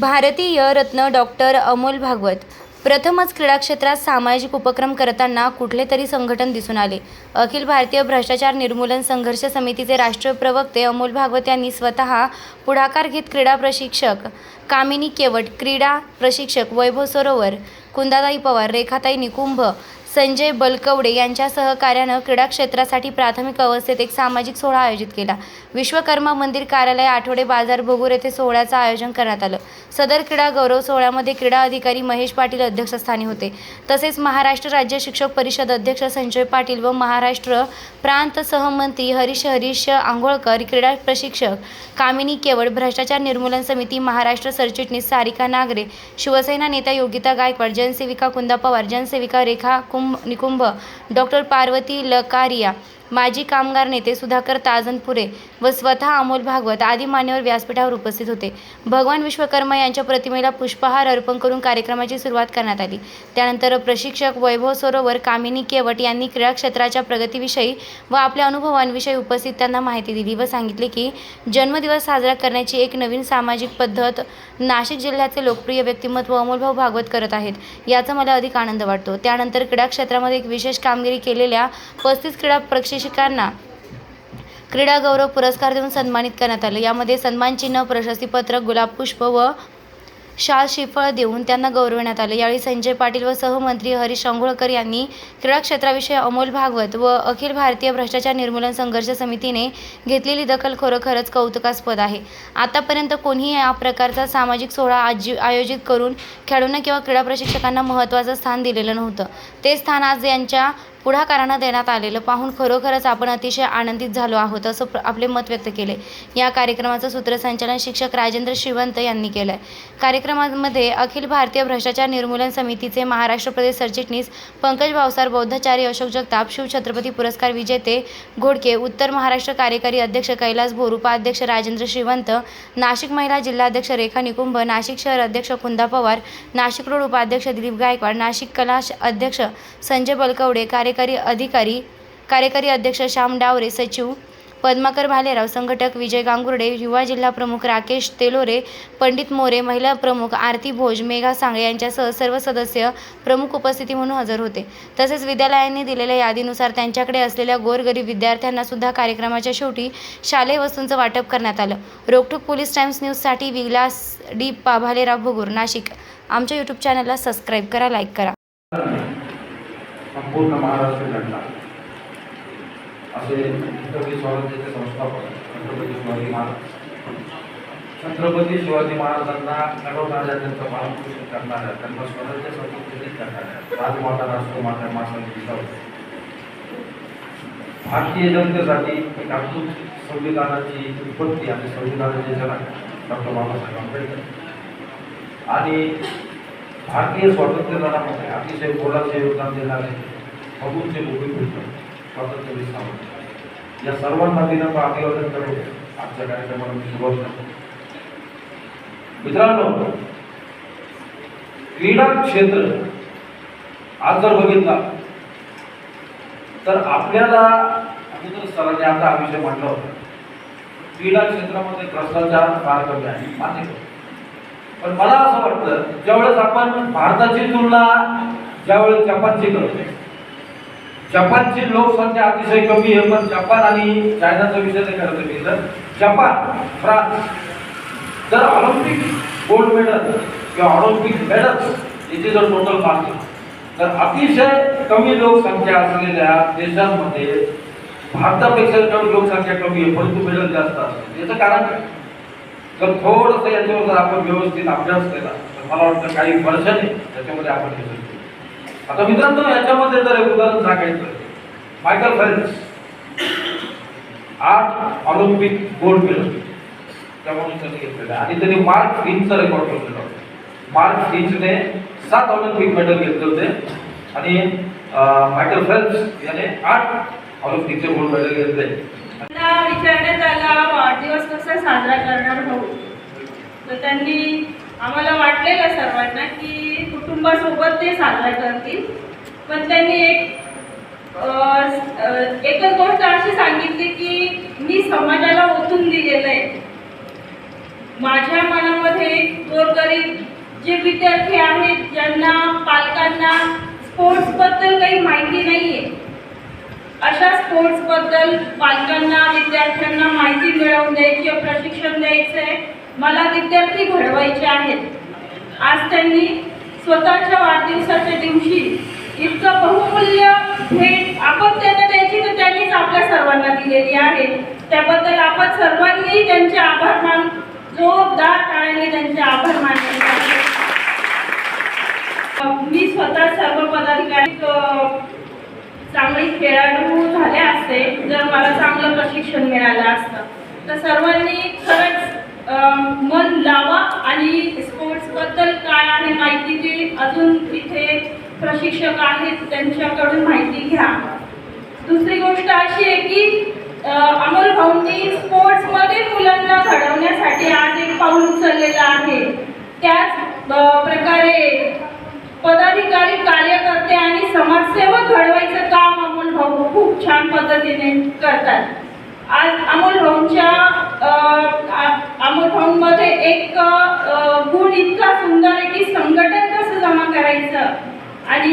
भारतीय रत्न डॉक्टर अमोल भागवत. प्रथमच क्रीडा क्षेत्रात सामाजिक उपक्रम करताना कुठले तरी संघटन दिसून आले. अखिल भारतीय भ्रष्टाचार निर्मूलन संघर्ष समितीचे राष्ट्रीय प्रवक्ते अमोल भागवत यांनी स्वतः पुढाकार घेत क्रीडा प्रशिक्षक कामिनी केवट क्रीडा प्रशिक्षक वैभव सरोवर कुंदाताई पवार रेखाताई निकुंभ संजय बलकवडे यांच्या सहकार्यानं क्रीडा क्षेत्रासाठी प्राथमिक अवस्थेत एक सामाजिक सोहळा आयोजित केला. विश्वकर्मा मंदिर कार्यालय आठवडे बाजार भोगूर येथे सोहळ्याचं आयोजन करण्यात आलं. सदर क्रीडा गौरव सोहळ्यामध्ये क्रीडा अधिकारी महेश पाटील अध्यक्षस्थानी होते. तसेच महाराष्ट्र राज्य शिक्षक परिषद अध्यक्ष संजय पाटील व महाराष्ट्र प्रांत सहमंत्री हरीश हरीश आंघोळकर क्रीडा प्रशिक्षक कामिनी केवळ भ्रष्टाचार निर्मूलन समिती महाराष्ट्र सरचिटणीस सारिका नागरे शिवसेना नेता योगिता गायकवाड जनसेविका कुंदा पवार जनसेविका रेखा कुम निकुंभ डॉक्टर पार्वती लकारिया माजी कामगार नेते सुधाकर ताजनपुरे व स्वतः अमोल भागवत आदी मान्यवर व्यासपीठावर उपस्थित होते. भगवान विश्वकर्मा यांच्या प्रतिमेला पुष्पहार अर्पण करून कार्यक्रमाची सुरुवात करण्यात आली. त्यानंतर प्रशिक्षक वैभव सरोवर कामिनी केवट यांनी क्रीडा क्षेत्राच्या प्रगतीविषयी व आपल्या अनुभवांविषयी उपस्थित त्यांना माहिती दिली व सांगितले की जन्मदिवस साजरा करण्याची एक नवीन सामाजिक पद्धत नाशिक जिल्ह्याचे लोकप्रिय व्यक्तिमत्व अमोलभाऊ भागवत करत आहेत याचा मला अधिक आनंद वाटतो. त्यानंतर क्रीडा क्षेत्रामध्ये एक विशेष कामगिरी केलेल्या पस्तीस क्रीडा प्रशिक्षकांना क्रीडा गौरव पुरस्कार देऊन सन्मानित करण्यात आलं. यामध्ये सन्मानचिन्ह प्रशस्तीपत्र गुलाबपुष्प व शाल श्रीफळ देऊन त्यांना गौरवण्यात आलं. यावेळी संजय पाटील व सहमंत्री हरीश अंघोळकर यांनी क्रीडा क्षेत्राविषयी अमोल भागवत व अखिल भारतीय भ्रष्टाचार निर्मूलन संघर्ष समितीने घेतलेली दखल खरोखरच कौतुकास्पद आहे. आतापर्यंत कोणीही या प्रकारचा सामाजिक सोहळा आजी आयोजित करून खेळाडूंना किंवा क्रीडा प्रशिक्षकांना महत्त्वाचं स्थान दिलेलं नव्हतं. ते स्थान आज यांच्या पुढाकारानं देण्यात आलेलं. पाहून खरोखरच आपण अतिशय आनंदित झालो आहोत असं आपले मत व्यक्त केले. या कार्यक्रमाचं सूत्रसंचालन शिक्षक राजेंद्र श्रीवंत यांनी केलं आहे कार्यक्रमामध्ये अखिल भारतीय भ्रष्टाचार निर्मूलन समितीचे महाराष्ट्र प्रदेश सरचिटणीस पंकज भावसार बौद्धाचार्य अशोक जगताप शिवछत्रपती पुरस्कार विजेते घोडके उत्तर महाराष्ट्र कार्यकारी अध्यक्ष कैलास भोर उपाध्यक्ष राजेंद्र श्रीवंत नाशिक महिला जिल्हाध्यक्ष रेखा निकुंभ नाशिक शहर अध्यक्ष कुंदा पवार नाशिक रोड उपाध्यक्ष दिलीप गायकवाड नाशिक कला अध्यक्ष संजय बलकवडे कार्य कार्यकारी अधिकारी कार्यकारी अध्यक्ष श्याम डावरे सचिव पद्माकर भालेराव संघटक विजय गांगुर्डे युवा जिल्हा प्रमुख राकेश तेलोरे पंडित मोरे महिला प्रमुख आरती भोज मेघा सांगळे यांच्यासह सर्व सदस्य प्रमुख उपस्थिती म्हणून हजर होते. तसेच विद्यालयांनी दिलेल्या यादीनुसार त्यांच्याकडे असलेल्या गोरगरीब विद्यार्थ्यांना सुद्धा कार्यक्रमाच्या शेवटी शालेय वस्तूंचं वाटप करण्यात आलं. रोकठोक पोलीस टाइम्स न्यूजसाठी विलास डी पा भालेराव भगूर नाशिक. आमच्या यूट्यूब चॅनलला सबस्क्राईब करा लाईक करा. संपूर्ण महाराष्ट्र घडला. असे छत्रपती स्वराज्याचे संस्थापक छत्रपती शिवाजी महाराज. छत्रपती शिवाजी महाराजांना घडवणाऱ्या त्यांचं मार्गदर्शन करणाऱ्या त्यांना स्वराज्य संस्कृतीत करणाऱ्या राजमाता राष्ट्रमाता महासंघ भारतीय जनतेसाठी एक अद्भुत संविधानाची उत्पत्ती आणि संविधानाचे जनक डॉक्टर बाबासाहेब आंबेडकर. आणि भारतीय स्वातंत्र्य लढ्यामध्ये अतिशय मोलाचे योगदान देणारे फगूनचे भूमिपुत्र स्वातंत्र्य सावंत या सर्वांना दिनं अभिवादन करून आजच्या कार्यक्रमाला मी सुरुवात करतो मित्रांनो क्रीडा क्षेत्र आज जर बघितला तर आपल्याला अगोदर सरांनी आता हा विषय म्हटला होता. क्रीडा क्षेत्रामध्ये भ्रष्टाचार फार कमी आहे. मान्य पण मला असं वाटतं ज्यावेळेस आपण भारताची तुलना ज्यावेळेस जपानची करतो जपानची लोकसंख्या अतिशय कमी आहे पण जपान आणि चायनाचा विषय नाही करत मी तर जपान फ्रान्स जर ऑलिम्पिक गोल्ड मेडल किंवा ऑलिम्पिक मेडल याची जर टोटल पाहिली तर अतिशय कमी लोकसंख्या असलेल्या देशांमध्ये भारतापेक्षा कमी लोकसंख्या कमी आहे परंतु मेडल जास्त असते. याचं कारण काय? तर थोडंसं याच्यावर जर आपण व्यवस्थित अभ्यास केला तर मला वाटतं काही वर्षाने त्याच्यामध्ये आपण आता मित्रांनो याच्यामध्ये जर एक उदाहरण सांगायचं मायकल फेल्प्स आठ ऑलिम्पिक गोल्ड मेडल त्यामुळे त्यांनी घेतलेलं आणि त्यांनी मार्क फिनचा रेकॉर्ड ठेवलेला होता मार्क फिंचने सात ऑलिम्पिक मेडल घेतले होते. आणि मायकल फेल्प्स याने आठ ऑलिम्पिकचे गोल्ड मेडल घेतले. त्यांना विचारण्यात आला वाढदिवस कसा साजरा करणार भाऊ? तर त्यांनी आम्हाला वाटलेलं सर्वांना की कुटुंबासोबत ते साजरा करतील. पण त्यांनी एक एकच गोष्ट अशी सांगितली की मी समाजाला ओतून दिलेलं आहे माझ्या मनामध्ये गोरगरीब जे विद्यार्थी आहेत ज्यांना पालकांना स्पोर्ट्सबद्दल काही माहिती नाही आहे अशा स्पोर्ट्सबद्दल पालकांना विद्यार्थ्यांना माहिती मिळवून द्यायची प्रशिक्षण द्यायचं आहे मला विद्यार्थी घडवायचे आहेत. आज त्यांनी स्वतःच्या वाढदिवसाच्या दिवशी इतकं बहुमूल्य भेट आपण त्यांना द्यायची तर त्यांनीच आपल्या सर्वांना दिलेली आहे. त्याबद्दल आपण सर्वांनी त्यांचे आभार मान जोरदार टाळ्याने त्यांचे आभार मानले मी स्वतः सर्व पदाधिकारी चांगली खेळाडू झाले असते. जर मला चांगलं प्रशिक्षण मिळालं असतं. तर सर्वांनी खरंच मन लावा आणि स्पोर्ट्सबद्दल काय आहे माहिती ती अजून इथे प्रशिक्षक आहेत त्यांच्याकडून माहिती घ्या. दुसरी गोष्ट अशी आहे की अमोल भाऊंनी स्पोर्ट्समध्ये मुलांना घडवण्यासाठी आज एक पाऊल उचललेलं आहे. त्याच प्रकारे पदाधिकारी कार्यकर्ते आणि समाजसेवक घडवायचं काम अमोल भाऊ खूप छान पद्धतीने करतात. आज अमोल भाऊंच्या मध्ये एक गुण इतका सुंदर आहे की संघटन कसं जमा करायचं?